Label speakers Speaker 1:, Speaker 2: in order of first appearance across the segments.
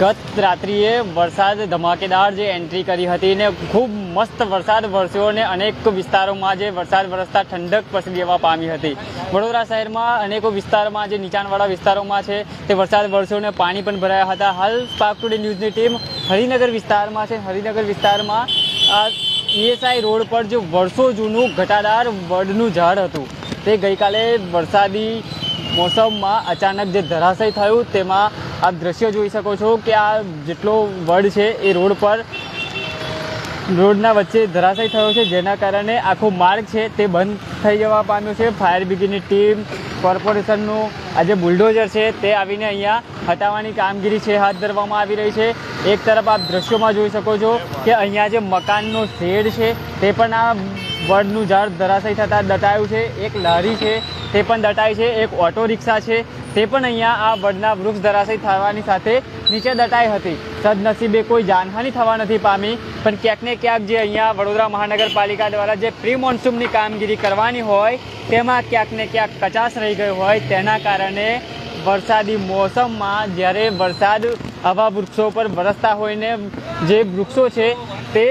Speaker 1: ગત રાત્રિએ વરસાદ ધમાકેદાર જે એન્ટ્રી કરી હતી ને ખૂબ મસ્ત વરસાદ વરસ્યો અને અનેક વિસ્તારોમાં જે વરસાદ વરસતા ઠંડક પસરી જવા પામી હતી. વડોદરા શહેરમાં અનેકો વિસ્તારમાં જે નીચાણવાળા વિસ્તારોમાં છે તે વરસાદ વરસ્યો અને પાણી પણ ભરાયા હતા. હાલ પાક ટુડે ન્યૂઝની ટીમ હરિનગર વિસ્તારમાં છે. હરિનગર વિસ્તારમાં ઈએસઆઈ રોડ પર જે વર્ષો જૂનું ઘટાદાર વડનું ઝાડ હતું. તે ગઈકાલે વરસાદી મોસમમાં અચાનક જે ધરાશય થયું તેમાં આપ દ્રશ્ય જોઈ શકો છો કે આ જેટલો વડ છે એ રોડ પર રોડના વચ્ચે ધરાશય થયો છે, જેના કારણે આખો માર્ગ છે તે બંધ થઈ જવા પામ્યો છે. ફાયર બ્રિગેડની ટીમ, કોર્પોરેશનનું આ જે બુલડોઝર છે તે આવીને અહીંયા હટાવવાની કામગીરી છે, હાથ ધરવામાં આવી રહી છે. એક તરફ આપ દ્રશ્યોમાં જોઈ શકો છો કે અહીંયા જે મકાનનો શેડ છે તે પણ આ વડનું ઝાડ ધરાશય થતાં દટાયું છે. એક લારી છે તે પણ દટાઈ છે. એક ઓટો રિક્ષા છે તે પણ અહીંયા આ વડના વૃક્ષ ધરાશય થવાની સાથે નીચે દટાઈ હતી. સદનસીબે કોઈ જાનહાનિ થવા નથી પામી, પણ ક્યાંક ને ક્યાંક જે અહીંયા વડોદરા મહાનગરપાલિકા દ્વારા જે પ્રી મોન્સૂનની કામગીરી કરવાની હોય, તેમાં ક્યાંક ને ક્યાંક કચાશ રહી ગયો હોય, તેના કારણે વરસાદી મોસમમાં જ્યારે વરસાદ આવા વૃક્ષો પર વરસતા હોય ને જે વૃક્ષો છે, તે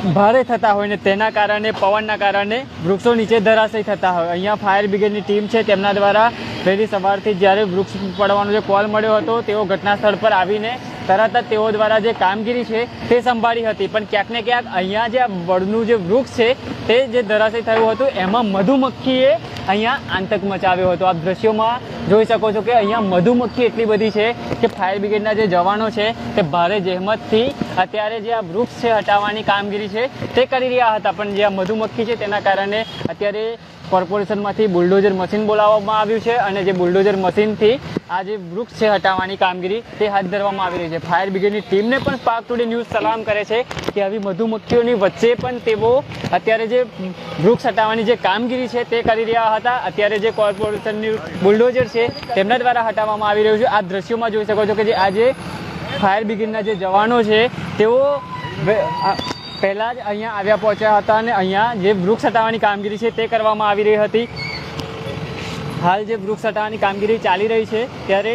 Speaker 1: ભારે થતા હોય ને તેના કારણે, પવનના કારણે વૃક્ષો નીચે ધરાશય થતા હોય. અહીંયા ફાયર બ્રિગેડની ટીમ છે, તેમના દ્વારા વહેલી સવારથી જ્યારે વૃક્ષ પડવાનો જે કોલ મળ્યો હતો, તેઓ ઘટના સ્થળ પર આવીને તરત જ તેઓ દ્વારા જે કામગીરી છે તે સંભાળી હતી. પણ ક્યાંક ને ક્યાંક અહીંયા જે આ વડનું જે વૃક્ષ છે, તે જે ધરાશય થયું હતું, એમાં મધુમક્ખીએ અહીંયા આતંક મચાવ્યો હતો. આપ દ્રશ્યોમાં જોઈ શકો છો કે અહીંયા મધુમક્ખી એટલી બધી છે કે ફાયર બ્રિગેડના જે જવાનો છે તે ભારે જહેમતથી અત્યારે જે આ વૃક્ષ છે હટાવવાની કામગીરી છે તે કરી રહ્યા હતા. પણ જે આ મધુમક્ખી છે તેના કારણે અત્યારે કોર્પોરેશનમાંથી બુલડોઝર મશીન બોલાવવામાં આવ્યું છે અને જે બુલડોઝર મશીનથી આ જે વૃક્ષ છે હટાવવાની કામગીરી તે હાથ ધરવામાં આવી રહી છે. ફાયર બ્રિગેડની ટીમને પણ સ્પાર્ક ટુડે ન્યૂઝ સલામ કરે છે કે આવી મધુમક્ખીઓની વચ્ચે પણ તેઓ અત્યારે જે વૃક્ષ હટાવવાની જે કામગીરી છે તે કરી રહ્યા હતા. અત્યારે જે કોર્પોરેશનની બુલડોઝર છે, તેમના દ્વારા હટાવવામાં આવી રહ્યું છે. આ દ્રશ્યોમાં જોઈ શકો છો કે જે આજે ફાયર બ્રિગેડના જે જવાનો છે, તેઓ પહેલાં જ અહીંયા આવ્યા પહોંચ્યા હતા અને અહીંયા જે વૃક્ષ હટાવવાની કામગીરી છે તે કરવામાં આવી રહી હતી. હાલ જે વૃક્ષ હટાવવાની કામગીરી ચાલી રહી છે, ત્યારે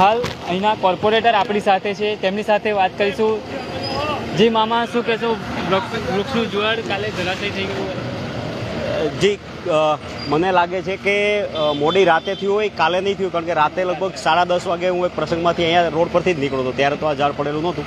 Speaker 1: હાલ અહીંના કોર્પોરેટર આપણી સાથે છે. તેમની સાથે વાત કરીશું. જી, મામા, શું કહેશો? વૃક્ષનું જુવાડ કાલે ધરાશય થઈ ગયું
Speaker 2: જી મને લાગે છે કે મોડી રાતે થયું હોય, કાલે નહીં થયું, કારણ કે રાતે લગભગ સાડા દસ વાગે હું એક પ્રસંગમાંથી અહીંયા રોડ પરથી જ નીકળ્યો હતો. ત્યારે તો આ ઝાડ પડેલું નહોતું.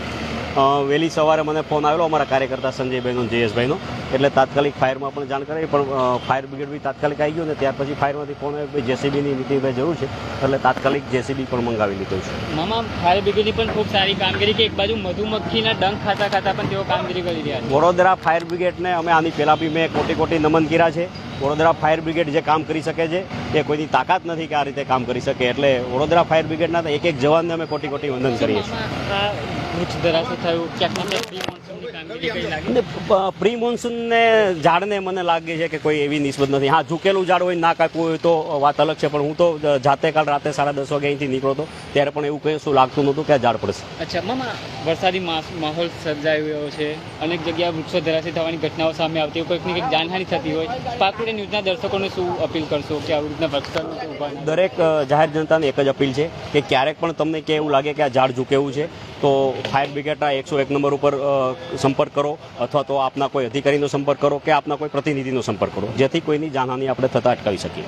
Speaker 2: વહેલી સવારે મને ફોન આવેલો અમારા કાર્યકર્તા સંજયભાઈનો જયેશભાઈનો. એટલે તાત્કાલિક ફાયરમાં પણ જાણ કરી પણ ફાયર બ્રિગેડ બી તાત્કાલિક આવી ગયું ને ત્યાર પછી ફાયરમાંથી ફોન આવ્યો જેસીબીની નીતિભાઈ જરૂર છે. એટલે તાત્કાલિક જેસીબી પણ મંગાવી લીધો છે.
Speaker 1: મામા ફાયર બ્રિગેડની પણ ખૂબ સારી કામગીરી કે એક બાજુ મધુમક્ખીના ડંખ ખાતા ખાતા પણ તેઓ કામગીરી કરી રહ્યા છે.
Speaker 2: વડોદરા ફાયર બ્રિગેડને અમે આની પહેલાં બી મેં કોટી કોટી નમન કર્યા છે. વડોદરા ફાયર બ્રિગેડ જે કામ કરી શકે છે એ કોઈની તાકાત નથી કે આ રીતે કામ કરી શકે. એટલે વડોદરા ફાયર બ્રિગેડના એક એક જવાનને અમે કોટી કોટી વંદન કરીએ છીએ.
Speaker 1: વૃક્ષ ધરાશી થયું. ક્યાંક ને ક્યાંક પ્રી મોન્સૂનની
Speaker 2: ઝાડને મને લાગે છે કે કોઈ એવી નિસ્બત નથી. હા ઝૂકેલું ઝાડ હોય ના કાપવું હોય તો વાત અલગ છે પણ હું તો જાતે કાલ રાતે સાડા દસ વાગે અહીંથી નીકળો હતો. ત્યારે પણ એવું કશું લાગતું નહોતું કે આ ઝાડ પડશે.
Speaker 1: અચ્છા મામા વરસાદી માહોલ સર્જાઈ રહ્યો છે. અનેક જગ્યાએ વૃક્ષો ધરાશી થવાની ઘટનાઓ સામે આવતી હોય. કોઈક કંઈક જાનહાની થતી હોય. સ્પાર્ક ટુડે ન્યૂઝના દર્શકોને શું અપીલ કરશો કે આવી રીતના વૃક્ષ
Speaker 2: દરેક જાહેર જનતાને એક જ અપીલ છે કે ક્યારેક પણ તમને કે એવું લાગે કે આ ઝાડ ઝૂકેવું છે તો ફાયર બ્રિગેડના એકસો એક નંબર ઉપર સંપર્ક કરો અથવા તો આપના કોઈ અધિકારીનો સંપર્ક કરો કે આપના કોઈ પ્રતિનિધિનો સંપર્ક કરો જેથી કોઈની જાનહાની આપણે થતાં અટકાવી શકીએ.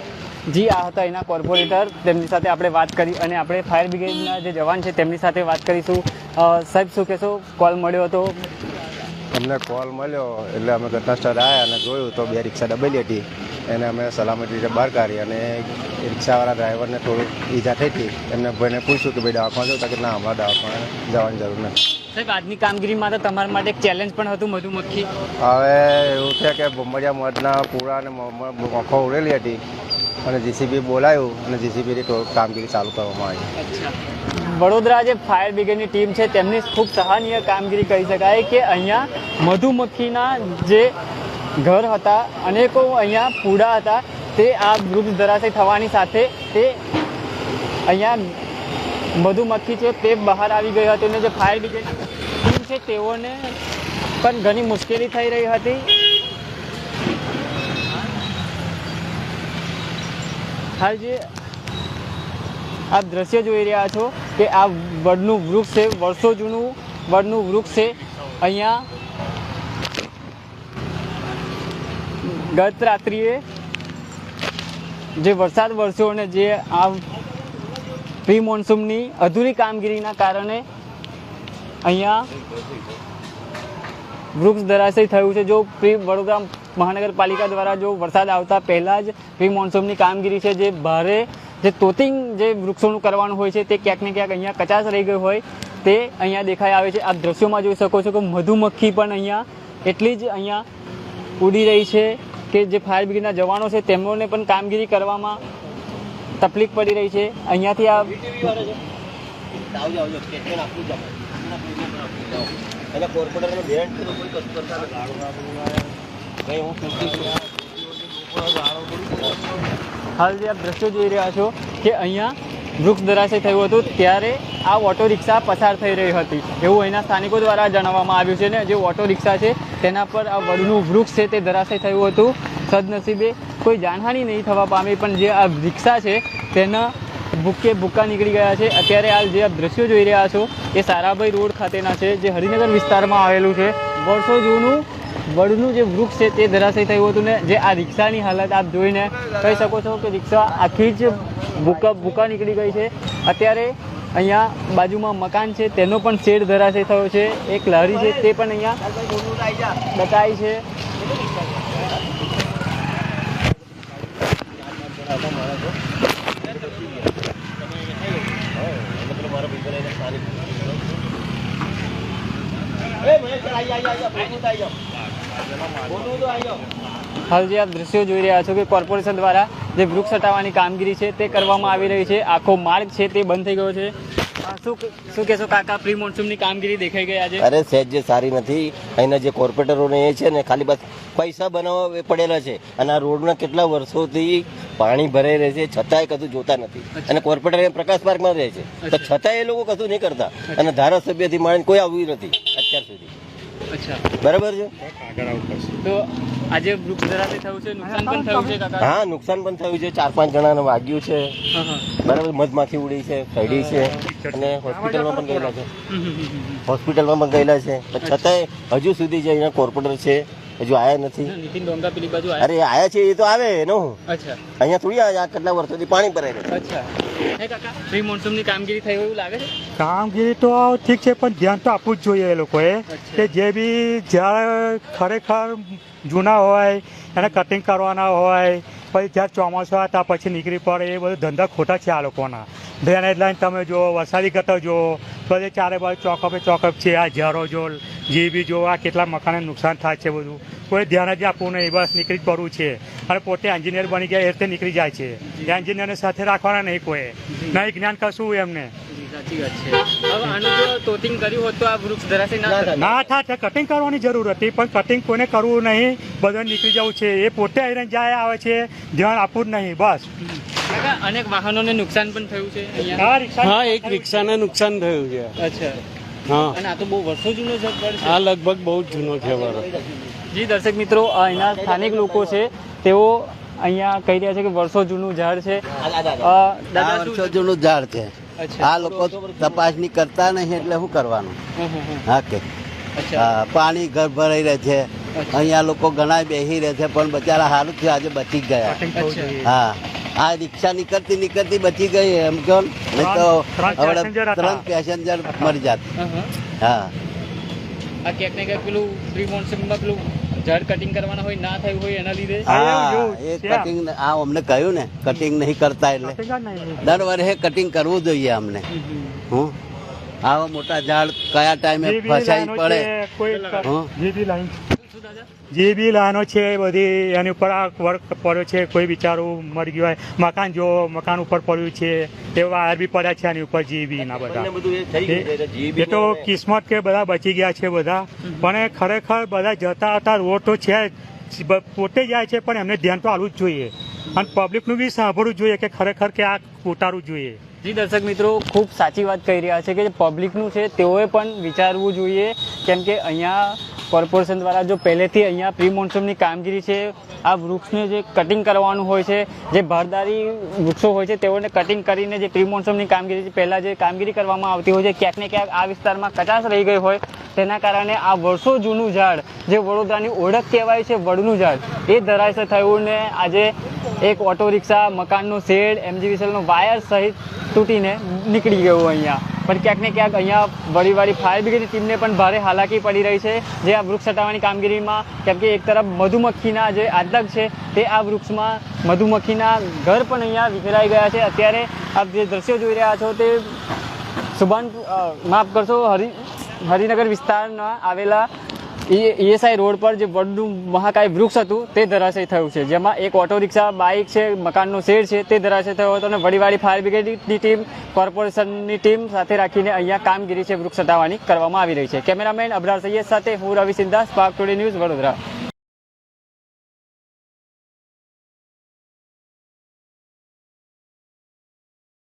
Speaker 1: જી આ હતા એના કોર્પોરેટર. તેમની સાથે આપણે વાત કરી અને આપણે ફાયર બ્રિગેડના જે જવાન છે તેમની સાથે વાત કરીશું. સાહેબ શું કહેશો? કોલ મળ્યો હતો?
Speaker 3: અમને કોલ મળ્યો એટલે અમે ઘટના સ્થળે આવ્યા અને જોયું તો બે રિક્ષા ડબલી હતી. એને અમે સલામત રીતે બહાર કાઢી અને રિક્ષાવાળા ડ્રાઈવરને થોડું ઈજા થઈ હતી. એમને ભાઈને પૂછ્યું કે ભાઈ દવાખાના જવું કે ના અમારે દવાખાને જવાની જરૂર નથી.
Speaker 1: સાહેબ આજની કામગીરીમાં તો તમારા માટે એક ચેલેન્જ પણ હતું મધુમક્ખી.
Speaker 3: હવે એવું છે કે બોમ્બડિયા મધના પૂરા અને મખો ઉડેલી હતી અને જીસીબી બોલાયું અને જીસીબીની કામગીરી ચાલુ કરવામાં આવી.
Speaker 1: વડોદરા જે ફાયર બ્રિગેડની ટીમ છે તેમની ખૂબ સરાહનીય કામગીરી કહી શકાય કે અહીંયા મધુમક્ખીના જે ઘર હતા, અનેકો અહીંયા પૂડા હતા. તે આ વૃક્ષ ધરાશય થવાની સાથે તે અહીંયા મધુમક્ખી છે, તે બહાર આવી ગઈ હતી અને જે ફાયર બ્રિગેડની ટીમ છે, તેઓને પણ ઘણી મુશ્કેલી થઈ રહી હતી. હાલ જે આપ દ્રશ્ય જોઈ રહ્યા છો કે આ વડનું વૃક્ષ છે, વર્ષો જૂનું વડનું વૃક્ષ છે. અહીંયા ગત રાત્રિએ જે વરસાદ વરસ્યો અને જે આ પ્રી મોન્સૂનની અધૂરી કામગીરીના કારણે અહીંયા વૃક્ષ ધરાશય થયું છે. જો પ્રી, વડોદરા મહાનગરપાલિકા દ્વારા જો વરસાદ આવતા પહેલાં જ પ્રી મોન્સૂનની કામગીરી છે, જે ભારે જે તોતિંગ જે વૃક્ષોનું કરવાનું હોય છે, તે ક્યાંક ને ક્યાંક અહીંયા કચાશ રહી ગઈ હોય, તે અહીંયા દેખાઈ આવે છે. આપ દ્રશ્યોમાં જોઈ શકો છો કે મધુમક્ખી પણ અહીંયા એટલી જ અહીંયા ઉડી રહી છે. કે જે ફાયર બ્રિગેડના જવાનો છે તેમને પણ કામગીરી કરવામાં તકલીફ પડી રહી છે. અહીંયાથી આ હાલ જે આપ દ્રશ્યો જોઈ રહ્યા છો કે અહીંયા વૃક્ષ ધરાશય થયું હતું ત્યારે આ ઓટો રિક્ષા પસાર થઈ રહી હતી. એવું અહીંના સ્થાનિકો દ્વારા જણાવવામાં આવ્યું છે ને જે ઓટો રિક્ષા છે તેના પર આ વડનું વૃક્ષ છે તે ધરાશય થયું હતું. સદનસીબે કોઈ જાનહાનિ નહીં થવા પામી, પણ જે આ રિક્ષા છે તેના ભૂકે ભૂક્કા નીકળી ગયા છે. અત્યારે હાલ જે આપ દ્રશ્યો જોઈ રહ્યા છો, એ સારાભાઈ રોડ ખાતેના છે, જે હરિનગર વિસ્તારમાં આવેલું છે. વર્ષો જૂનું વડનું જે વૃક્ષ છે તે ધરાશય થયું હતું ને, જે આ રિક્ષાની હાલત આપ જોઈને કહી શકો છો કે રિક્ષા આખી જ ભૂકા ભૂકા નીકળી ગઈ છે. અત્યારે અહીંયા બાજુમાં મકાન છે તેનો પણ શેડ ધરાશય થયો છે એક લહેરી છે તે પણ અહીંયા બતાવી છે હાલ જે આપ દ્રશ્યો જોઈ રહ્યા છો કે કોર્પોરેશન દ્વારા જે વૃક્ષ હટાવવાની કામગીરી છે તે કરવામાં આવી રહી છે. આખો માર્ગ છે તે બંધ થઈ ગયો છે. આ શું શું કહેશો કાકા પ્રી મોન્સૂનની કામગીરી દેખાઈ ગઈ આજે?
Speaker 4: અરે સહેજ જે સારી નથી. અહીંના જે કોર્પોરેટરોને એ છે ને ખાલી બસ પૈસા બનાવવા પડેલા છે. અને આ રોડના કેટલા વર્ષોથી પાણી ભરાઈ રહે છે છતાંય કશું જોતા નથી. અને કોર્પોરેટર પ્રકાશ પાર્કમાં રહે છે. તો છતાંય એ લોકો કશું નહીં કરતા. અને ધારાસભ્યથી માંડીને કોઈ આવ્યું નથી. બરાબર છે?
Speaker 1: તો આજે વૃક્ષ ધરાતે થયું છે? નુકસાન પણ થયું છે કાકા?
Speaker 4: હા નુકસાન પણ થયું છે. ચાર પાંચ જણાને વાગ્યું છે. બરાબર મધમાખી ઉડી છે ફેડી છે. અને હોસ્પિટલમાં પણ ગયેલા છે. હોસ્પિટલમાં પણ ગયેલા છે. છતાંય હજુ સુધી જે અહીંયા કોર્પોરેટર છે હજુ આવ્યા નથી.
Speaker 1: નીતિન ડોંગા પેલી બાજુ આવ્યા
Speaker 4: અરે આયા છે એ તો આવે એનો.
Speaker 1: અચ્છા.
Speaker 4: અહીંયા થોડી આ કેટલા વર્ષોથી પાણી ભરાય
Speaker 1: અચ્છા. હે કાકા? પ્રી મોન્સૂનની કામગીરી થઈ એવું લાગે છે?
Speaker 5: કામગીરી તો ઠીક છે પણ ધ્યાન તો આપવું જ જોઈએ એ લોકોએ કે જે બી જ્યારે ખરેખર જૂના હોય એને કટિંગ કરવાના હોય પછી જ્યારે ચોમાસું હતા ત્યાં પછી નીકળી પડે એ બધું ધંધા ખોટા છે આ લોકોના. ડ્રેનેજ લાઈન તમે જુઓ વરસાદી ગટર જુઓ બધે ચારે બાજુ ચોકપે ચોકઅપ છે આ ઝારો જો જીબી જો આ કેટલા મકાનને નુકસાન થાય છે બધું. કોઈ ધ્યાન જ આપવું નહીં બસ નીકળી જ પડવું છે. અને પોતે એન્જિનિયર બની ગયા એ રીતે નીકળી જાય છે. એન્જિનિયરને સાથે રાખવાના નહીં કોઈ. નહીં જ્ઞાન કશું એમને.
Speaker 1: જી, સાચી છે. હવે આનું જો તોતિંગ કર્યું હોત તો આ વૃક્ષ ધરાશય ના થાય
Speaker 5: કટિંગ કરવાની જરૂર હતી પણ કટિંગ કોને કરવું નહીં બધા નીકળી જવું છે. એ પોતે આવીને જાય આવે છે ધ્યાન આપવું જ નહીં બસ.
Speaker 1: અનેક વાહનોને નુકસાન પણ થયું છે અહીંયા?
Speaker 5: આ રિક્ષા
Speaker 6: હા એક રિક્ષાને નુકસાન થયું છે.
Speaker 1: અચ્છા.
Speaker 6: હા.
Speaker 1: અને આ તો બહુ વર્ષો જૂનો છે
Speaker 6: આ લગભગ બહુ જ જૂનો છે વરો
Speaker 1: જી દર્શક મિત્રો અહીંના સ્થાનિક લોકો છે. તેઓ અહીંયા કહી રહ્યા છે કે વર્ષો જૂનું ઝાડ છે.
Speaker 7: વર્ષો જૂનું ઝાડ છે. આ લોકો તપાસણી કરતા નહીં એટલે શું કરવાનું. હા કે.
Speaker 1: અચ્છા.
Speaker 7: પાણી ઘર ભરાઈ રહે છે. અહીંયા લોકો ઘણા બેસી રહે છે પણ બચારા સારું થયું આજે બચી ગયા. હા. આ રિક્ષા નીકળતી નીકળતી બચી ગઈ એમ કહો ને. નહીં તો હવે ત્રણ પેસેન્જર મરી જાત.
Speaker 1: હં, આ ક્યાંક ને ક્યાંક પેલું પ્રી મોન્સૂનમાં પેલું ઝાડ કટિંગ કરવાના હોય ના થયું હોય એના લીધે?
Speaker 7: હા એ કટિંગ આ અમને કહ્યું ને કટિંગ નહીં કરતા એટલે. દર વર્ષે કટિંગ કરવું જોઈએ અમને. હું? આવા મોટા ઝાડ કયા ટાઈમે ફસાઈ પડે?
Speaker 5: જે બી લાઈનો છે એ બધી એની ઉપર આ વર્ક પડ્યો છે કોઈ બિચારું મરી ગયું હોય. મકાન જો મકાન ઉપર પડ્યું છે એ વાયર બી પડ્યા છે એની ઉપર જે બી ના બધા
Speaker 4: એ
Speaker 5: તો કિસ્મત કે બધા બચી ગયા છે બધા. પણ ખરેખર બધા જતા હતા રોડ તો છે. પોતે જાય છે પણ એમને ધ્યાન તો આવવું જ જોઈએ. અને પબ્લિકનું બી સાંભળવું જોઈએ કે ખરેખર કે આ ઉતારવું જોઈએ.
Speaker 1: જી દર્શક મિત્રો ખૂબ સાચી વાત કહી રહ્યા છે કે જે પબ્લિકનું છે તેઓએ પણ વિચારવું જોઈએ. કેમ કે અહીંયા કોર્પોરેશન દ્વારા જો પહેલેથી અહીંયા પ્રી મોન્સૂનની કામગીરી છે, આ વૃક્ષને જે કટિંગ કરવાનું હોય છે, જે ભારદારી વૃક્ષો હોય છે, તેઓને કટિંગ કરીને જે પ્રી મોન્સૂનની કામગીરી છે, પહેલાં જે કામગીરી કરવામાં આવતી હોય છે, ક્યાંક ને ક્યાંક આ વિસ્તારમાં કચાશ રહી ગઈ હોય, તેના કારણે આ વર્ષો જૂનું ઝાડ, જે વડોદરાની ઓળખ કહેવાય છે, વડનું ઝાડ, એ ધરાશય થયું ને આજે એક ઓટો રિક્ષા મકાનનો શેડ એમજીવીસેલનો વાયર સહિત તૂટીને નીકળી ગયું અહીંયા. પણ ક્યાંક ને ક્યાંક અહીંયા વળી વાળી ફાયર બ્રિગેડની ટીમને પણ ભારે હાલાકી પડી રહી છે. જે આ વૃક્ષ હટાવવાની કામગીરીમાં, કેમ કે એક તરફ મધુમક્ખીના જે આતંક છે, તે આ વૃક્ષમાં મધુમક્ખીના ઘર પણ અહીંયા વિખેરાઈ ગયા છે. અત્યારે આપ જે દ્રશ્યો જોઈ રહ્યા છો તે સુભાન માફ કરશો, હરિ, હરિનગર વિસ્તારમાં આવેલા ઈએસઆઈ રોડ પર જે વડનું મહાકાય વૃક્ષ હતું, તે ધરાશય થયું છે. જેમાં એક ઓટો રિક્ષા બાઇક છે, મકાનનો શેડ છે, તે ધરાશય થયો હતો અને વડીવાડી ફાયર બ્રિગેડની ટીમ કોર્પોરેશનની ટીમ સાથે રાખીને અહીંયા કામગીરી છે વૃક્ષ હટાવવાની કરવામાં આવી રહી છે. કેમેરામેન અબરાર સૈયદ સાથે હું Ravi Sindha spark today news Vadodara.